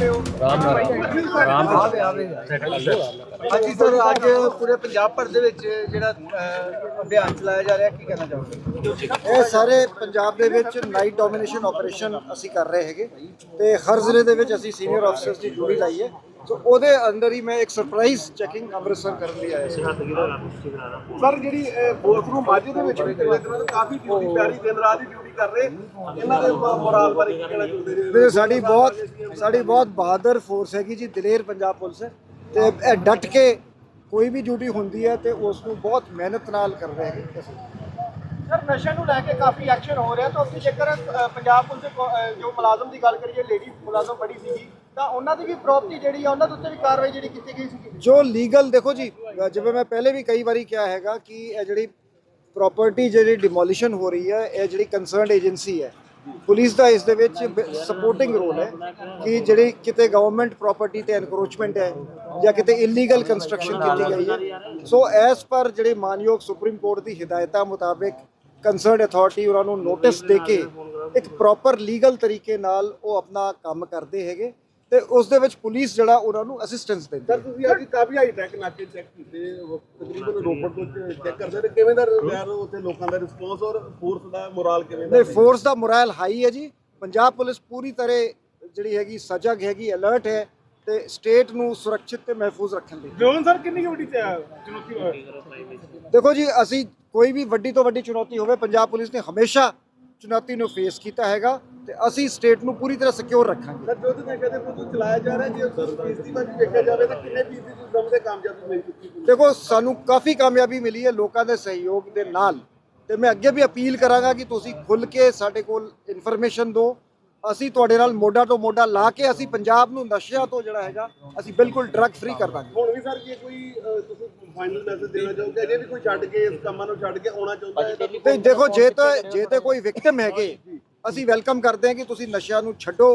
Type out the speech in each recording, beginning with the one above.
ਰਹੇ ਹੋ ਰਾਮ ਨਾਲ। ਰਾਮ ਹਾਂਜੀ ਸਰ ਅੱਜ ਪੂਰੇ ਪੰਜਾਬ ਭਰ ਦੇ ਵਿੱਚ ਜਿਹੜਾ ਅਭਿਆਨ ਚਲਾਇਆ ਜਾ ਰਿਹਾ ਕੀ ਕਹਿਣਾ ਚਾਹੋਗੇ? ਇਹ ਸਾਰੇ ਪੰਜਾਬ ਦੇ ਵਿੱਚ ਨਾਈਟ ਡੋਮੀਨੇਸ਼ਨ ਆਪਰੇਸ਼ਨ ਅਸੀਂ ਕਰ ਰਹੇ ਹੈਗੇ ਤੇ ਹਰ ਜ਼ਿਲ੍ਹੇ ਦੇ ਵਿੱਚ ਅਸੀਂ ਸੀਨੀਅਰ ਅਫਸਰਸ ਦੀ ਡਿਊਟੀ ਲਾਈ ਹੈ। ਸੋ ਉਹਦੇ ਅੰਦਰ ਹੀ ਮੈਂ ਇੱਕ ਸਰਪ੍ਰਾਈਜ਼ ਚੈਕਿੰਗ ਅੰਮ੍ਰਿਤਸਰ ਕਰਨ ਲਈ ਆਇਆ ਸੀ। ਸਰ ਜਿਹੜੀ ਬੋਲਥਰੂ ਮਾਝੇ ਦੇ ਵਿੱਚ ਵੀ ਦਿਨਾਂ ਤੋਂ ਕਾਫੀ ਡਿਊਟੀ ਪਿਆਰੀ ਦਿਨ ਰਾਤ ਦੀ ਡਿਊਟੀ ਕਰ ਰਹੇ। ਇਹਨਾਂ ਦੇ ਮੋਰਾਲ ਬਾਰੇ ਕੀ ਕਹਿਣਾ ਚਾਹੁੰਦੇ ਜੀ ਸਾਡੀ ਬਹੁਤ ਸਾਡੀ ਬਹੁਤ ਬਹਾਦਰ ਫੋਰਸ ਹੈਗੀ ਜੀ ਦਲੇਰ ਪੰਜਾਬ ਪੁਲਿਸ। ਹੈ ਤੇ ਇਹ ਡਟ ਕੇ ਕੋਈ ਵੀ ਡਿਊਟੀ ਹੁੰਦੀ ਹੈ ਤੇ ਉਸ ਨੂੰ ਬਹੁਤ ਮਿਹਨਤ ਨਾਲ ਕਰ ਰਹੇ ਹੈਗੇ ਅਸੀਂ। ਸਰ ਨਸ਼ੇ ਨੂੰ ਲੈ ਕੇ ਕਾਫੀ ਐਕਸ਼ਨ ਹੋ ਰਿਹਾ ਤਾਂ ਅਸੀਂ ਜੇਕਰ ਪੰਜਾਬ ਪੁਲਿਸ ਦੇ ਜੋ ਮੁਲਾਜ਼ਮ ਦੀ ਗੱਲ ਕਰੀਏ ਲੇਡੀ ਮੁਲਾਜ਼ਮ ਬੜੀ ਸੀਗੀ ਤਾਂ ਉਹਨਾਂ ਦੀ ਵੀ ਪ੍ਰਾਪਰਟੀ ਜਿਹੜੀ ਆ ਉਹਨਾਂ ਦੇ ਉੱਤੇ ਵੀ ਕਾਰਵਾਈ ਜਿਹੜੀ ਕੀਤੀ ਗਈ ਸੀ ਜੋ ਲੀਗਲ ਦੇਖੋ ਜੀ ਜਿਵੇਂ ਮੈਂ ਪਹਿਲੇ ਵੀ ਕਈ ਵਾਰੀ ਕਿਹਾ ਹੈਗਾ ਕਿ ਇਹ ਜਿਹੜੀ ਪ੍ਰਾਪਰਟੀ ਜਿਹੜੀ ਡਿਮੋਲੀਸ਼ਨ ਹੋ ਰਹੀ ਹੈ ਇਹ ਜਿਹੜੀ ਕੰਸਰਨਡ ਏਜੰਸੀ ਹੈ ਪੁਲਿਸ ਦਾ ਇਸ ਦੇ ਵਿੱਚ ਸਪੋਰਟਿੰਗ ਰੋਲ ਹੈ ਕਿ ਜਿਹੜੀ ਕਿਤੇ ਗਵਰਨਮੈਂਟ ਪ੍ਰਾਪਰਟੀ ਤੇ ਐਨਕਰੋਚਮੈਂਟ ਹੈ ਜਾਂ ਕਿਤੇ ਇਲੀਗਲ ਕੰਸਟਰਕਸ਼ਨ ਕੀਤੀ ਗਈ ਹੈ। ਸੋ ਐਸ ਪਰ ਜਿਹੜੇ ਮਾਨਯੋਗ ਸੁਪਰੀਮ ਕੋਰਟ ਦੀ ਹਦਾਇਤਾਂ ਮੁਤਾਬਿਕ ਕੰਸਰਨਡ ਅਥਾਰਟੀ ਉਹਨਾਂ ਨੂੰ ਨੋਟਿਸ ਦੇ ਕੇ ਇੱਕ ਪ੍ਰੋਪਰ ਲੀਗਲ ਤਰੀਕੇ ਨਾਲ ਉਹ ਆਪਣਾ ਕੰਮ ਕਰਦੇ ਹੈਗੇ। ਤੇ ਉਸ ਦੇ ਵਿੱਚ ਪੁਲਿਸ ਜਿਹੜਾ ਉਹਨਾਂ ਨੂੰ ਅਸਿਸਟੈਂਸ ਦਿੰਦੀ ਹੈ। ਸਰ ਤੁਸੀਂ ਅੱਜ ਕਾਫੀ ਹਾਈ ਟੈਕ ਨਾਕੇ ਚੈੱਕ ਕੀਤੇ ਉਹ ਤਕਰੀਬਨ ਰੋਪੜ ਤੋਂ ਚੈੱਕ ਕਰਦੇ ਤੇ ਕਿਵੇਂ ਦਾ ਯਾਰ ਉੱਥੇ ਲੋਕਾਂ ਦਾ ਰਿਸਪੌਂਸ ਔਰ ਫੋਰਸ ਦਾ ਮੋਰਾਲ ਕਿਵੇਂ ਦਾ ਨਹੀਂ ਫੋਰਸ ਦਾ ਮੋਰਲ ਹਾਈ ਹੈ ਜੀ। ਪੰਜਾਬ ਪੁਲਿਸ ਪੂਰੀ ਤਰ੍ਹਾਂ ਜਿਹੜੀ ਹੈਗੀ ਸਜਗ ਹੈਗੀ ਅਲਰਟ ਹੈ ਤੇ ਸਟੇਟ ਨੂੰ ਸੁਰੱਖਿਅਤ ਤੇ ਮਹਿਫੂਜ਼ ਰੱਖਣ ਲਈ। ਜੋਨ ਸਰ ਕਿੰਨੀ ਕੁ ਵੱਡੀ ਚੁਣੌਤੀ ਹੋਈ? ਦੇਖੋ ਜੀ ਅਸੀਂ ਕੋਈ ਵੀ ਵੱਡੀ ਤੋਂ ਵੱਡੀ ਚੁਣੌਤੀ ਹੋਵੇ ਪੰਜਾਬ ਪੁਲਿਸ ਨੇ ਹਮੇਸ਼ਾ ਚੁਣੌਤੀ ਨੂੰ ਫੇਸ ਕੀਤਾ ਹੈਗਾ ਤੇ ਅਸੀਂ ਸਟੇਟ ਨੂੰ ਪੂਰੀ ਤਰ੍ਹਾਂ ਸਿਕਿਉਰ ਰੱਖਾਂਗੇ। ਸਰ ਜੋ ਤੁਸੀਂ ਕਹਿੰਦੇ ਪੁੱਤ ਚਲਾਇਆ ਜਾ ਰਿਹਾ ਜੇ ਫੀਸਦੀ ਵੱਲ ਦੇਖਿਆ ਜਾਵੇ ਤਾਂ ਕਿੰਨੇ ਫੀਸਦੀ ਤੁਸੀਂ ਸਮਝਦੇ ਕਾਮਯਾਬੀ ਮਿਲ ਚੁੱਕੀ ਦੇਖੋ ਸਾਨੂੰ ਕਾਫੀ ਕਾਮਯਾਬੀ ਮਿਲੀ ਹੈ ਲੋਕਾਂ ਦੇ ਸਹਿਯੋਗ ਦੇ ਨਾਲ ਤੇ ਮੈਂ ਅੱਗੇ ਵੀ ਅਪੀਲ ਕਰਾਂਗਾ ਕਿ ਤੁਸੀਂ ਖੁੱਲ ਕੇ ਸਾਡੇ ਕੋਲ ਇਨਫੋਰਮੇਸ਼ਨ ਦਿਓ। ਅਸੀਂ ਤੁਹਾਡੇ ਨਾਲ ਮੋਢਾ ਤੋਂ ਮੋਢਾ ਲਾ ਕੇ ਅਸੀਂ ਪੰਜਾਬ ਨੂੰ ਨਸ਼ਿਆਂ ਤੋਂ ਜਿਹੜਾ ਹੈਗਾ ਅਸੀਂ ਬਿਲਕੁਲ ਡਰੱਗ ਫ੍ਰੀ ਕਰ ਦਾਂਗੇ। ਹੁਣ ਵੀ ਸਰ ਜੇ ਕੋਈ ਤੁਸੀਂ ਫਾਈਨਲ ਮੈਸੇਜ ਦੇਣਾ ਚਾਹੋਗੇ? ਜੇ ਵੀ ਕੋਈ ਛੱਡ ਕੇ ਇਸ ਕੰਮਾਂ ਨੂੰ ਛੱਡ ਕੇ ਆਉਣਾ ਚਾਹੁੰਦਾ ਹੈ ਤਾਂ ਤੇ ਦੇਖੋ ਜੇ ਤਾਂ ਜੇ ਤੇ ਕੋਈ ਵਿਕਟਮ ਹੈਗੇ ਅਸੀਂ ਵੈਲਕਮ ਕਰਦੇ ਹਾਂ ਕਿ ਤੁਸੀਂ ਨਸ਼ਿਆਂ ਨੂੰ ਛੱਡੋ।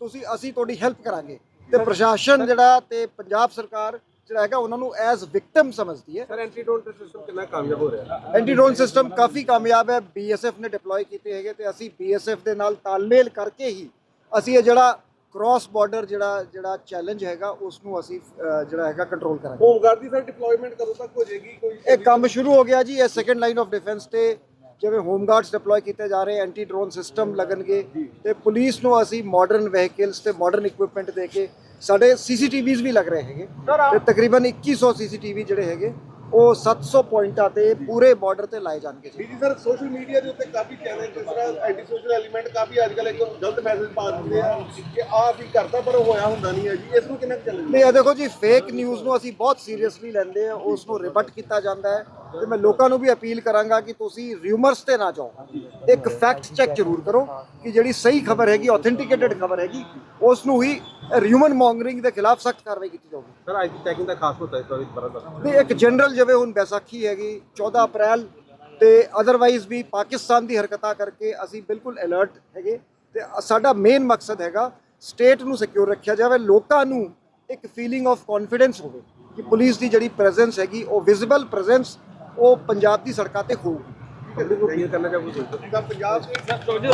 ਤੁਸੀਂ ਅਸੀਂ ਤੁਹਾਡੀ ਹੈਲਪ ਕਰਾਂਗੇ। ਤੇ ਪ੍ਰਸ਼ਾਸਨ ਜਿਹੜਾ ਤੇ ਪੰਜਾਬ ਸਰਕਾਰ ਜਿਹੜਾ ਹੈਗਾ ਉਹਨਾਂ ਨੂੰ ਐਜ਼ ਵਿਕਟਮ ਸਮਝਦੀ ਹੈ। ਸਰ ਐਂਟੀਡੋਟ ਸਿਸਟਮ ਕਿੰਨਾ ਕਾਮਯਾਬ ਹੋ ਰਿਹਾ? ਐਂਟੀ ਡਰੋਨ ਸਿਸਟਮ ਕਾਫੀ ਕਾਮਯਾਬ ਹੈ। ਬੀਐਸਐਫ ਨੇ ਡਿਪਲੋਏ ਕੀਤੇ ਹੈਗੇ ਤੇ ਅਸੀਂ ਬੀਐਸਐਫ ਦੇ ਨਾਲ ਤਾਲਮੇਲ ਕਰਕੇ ਹੀ ਅਸੀਂ ਇਹ ਜਿਹੜਾ ਕ੍ਰਾਸ ਬਾਰਡਰ ਜਿਹੜਾ ਜਿਹੜਾ ਚੈਲੰਜ ਹੈਗਾ ਉਸ ਨੂੰ ਅਸੀਂ ਜਿਹੜਾ ਹੈਗਾ ਕੰਟਰੋਲ ਕਰਾਂਗੇ। ਹੋਮਗਾਰਡ ਦੀ ਸਰ ਡਿਪਲੋਇਮੈਂਟ ਕਦੋਂ ਤੱਕ ਹੋ ਜਾਏਗੀ? ਕੋਈ ਇਹ ਕੰਮ ਸ਼ੁਰੂ ਹੋ ਗਿਆ ਜੀ ਇਹ ਸੈਕੰਡ ਲਾਈਨ ਆਫ ਡਿਫੈਂਸ ਤੇ ਜਿਵੇਂ ਹੋਮ ਗਾਰਡਸ ਡਿਪਲੋਏ ਕੀਤੇ ਜਾ ਰਹੇ ਐਂਟੀ ਡਰੋਨ ਸਿਸਟਮ ਲੱਗਣਗੇ ਤੇ ਪੁਲਿਸ ਨੂੰ ਅਸੀਂ ਮਾਡਰਨ ਵਹੀਕਲਸ ਤੇ ਮਾਡਰਨ ਇਕਵਿਪਮੈਂਟ ਦੇ ਕੇ ਸਾਡੇ ਸੀਸੀਟੀਵੀਜ਼ ਵੀ ਲੱਗ ਰਹੇ ਹੈਗੇ। ਤੇ ਤਕਰੀਬਨ 2100 ਸੀਸੀਟੀਵੀ ਜਿਹੜੇ ਹੈਗੇ ਉਹ 700 ਪੁਆਇੰਟਾਂ ਤੇ ਪੂਰੇ ਬਾਰਡਰ ਤੇ ਲਾਏ ਜਾਣਗੇ ਜੀ। ਜੀ ਸਰ ਸੋਸ਼ਲ ਮੀਡੀਆ ਦੇ ਉੱਤੇ ਕਾਫੀ ਚੈਲੰਜ ਜਿਸ ਤਰ੍ਹਾਂ ਐਂਟੀ ਸੋਸ਼ਲ ਐਲੀਮੈਂਟ ਕਾਫੀ ਅੱਜ ਕੱਲ੍ਹ ਇੱਕ ਗਲਤ ਮੈਸੇਜ ਪਾ ਦਿੰਦੇ ਆ ਕਿ ਆਹ ਵੀ ਕਰਦਾ ਪਰ ਹੋਇਆ ਹੁੰਦਾ ਨਹੀਂ ਹੈ ਜੀ। ਇਸ ਨੂੰ ਕਿੰਨਾ ਚੈਲੰਜ ਨਹੀਂ ਇਹ ਦੇਖੋ ਜੀ ਫੇਕ ਨਿਊਜ਼ ਨੂੰ ਅਸੀਂ ਬਹੁਤ ਸੀਰੀਅਸਲੀ ਲੈਂਦੇ ਆ ਉਸ ਨੂੰ ਰਿਬਟ ਕੀਤਾ ਜਾਂਦਾ ਹੈ। ਤੇ ਮੈਂ ਲੋਕਾਂ ਨੂੰ ਵੀ ਅਪੀਲ ਕਰਾਂਗਾ ਕਿ ਤੁਸੀਂ ਰਿਊਮਰਸ ਤੇ ਨਾ ਜਾਓ। ਇੱਕ ਫੈਕਟ ਚੈੱਕ ਜ਼ਰੂਰ ਕਰੋ ਕਿ ਜਿਹੜੀ ਸਹੀ ਖਬਰ ਹੈਗੀ ਆਥੈਂਟਿਕੇਟਡ ਖਬਰ ਹੈਗੀ ਉਸ ਨੂੰ ਹੀ ਰਿਊਮਨ ਮੌਂਗਰਿੰਗ ਦੇ ਖਿਲਾਫ ਸਖਤ ਕਾਰਵਾਈ ਕੀਤੀ ਜਾਊਗੀ। ਸਰ ਅੱਜ ਦੀ ਚੈਕਿੰਗ ਦਾ ਖਾਸ ਹੁੰਦਾ ਇਸ ਵਾਰੀ ਬਰਦ ਨਹੀਂ ਇੱਕ ਜਨਰਲ ਜਿਵੇਂ ਹੁਣ ਬੈਸਾਖੀ ਹੈਗੀ 14 ਅਪ੍ਰੈਲ ਤੇ ਅਦਰਵਾਈਜ਼ ਵੀ ਪਾਕਿਸਤਾਨ ਦੀ ਹਰਕਤਾਂ ਕਰਕੇ ਅਸੀਂ ਬਿਲਕੁਲ ਅਲਰਟ ਹੈਗੇ ਤੇ ਸਾਡਾ ਮੇਨ ਮਕਸਦ ਹੈਗਾ ਸਟੇਟ ਨੂੰ ਸਿਕਿਉਰ ਰੱਖਿਆ ਜਾਵੇ ਲੋਕਾਂ ਨੂੰ ਇੱਕ ਫੀਲਿੰਗ ਆਫ ਕੌਨਫੀਡੈਂਸ ਹੋਵੇ ਕਿ ਪੁਲਿਸ ਦੀ ਜਿਹੜੀ ਪ੍ਰੈਜ਼ੈਂਸ ਹੈਗੀ ਉਹ ਵਿਜ਼ੀਬਲ ਪ੍ਰੈਜ਼ੈਂਸ ਉਹ ਪੰਜਾਬ ਦੀ ਸੜਕਾਂ ਤੇ ਹੋਊਗੀ। ਕਰਨਾ ਚਾਹੋਗੇ ਪੰਜਾਬ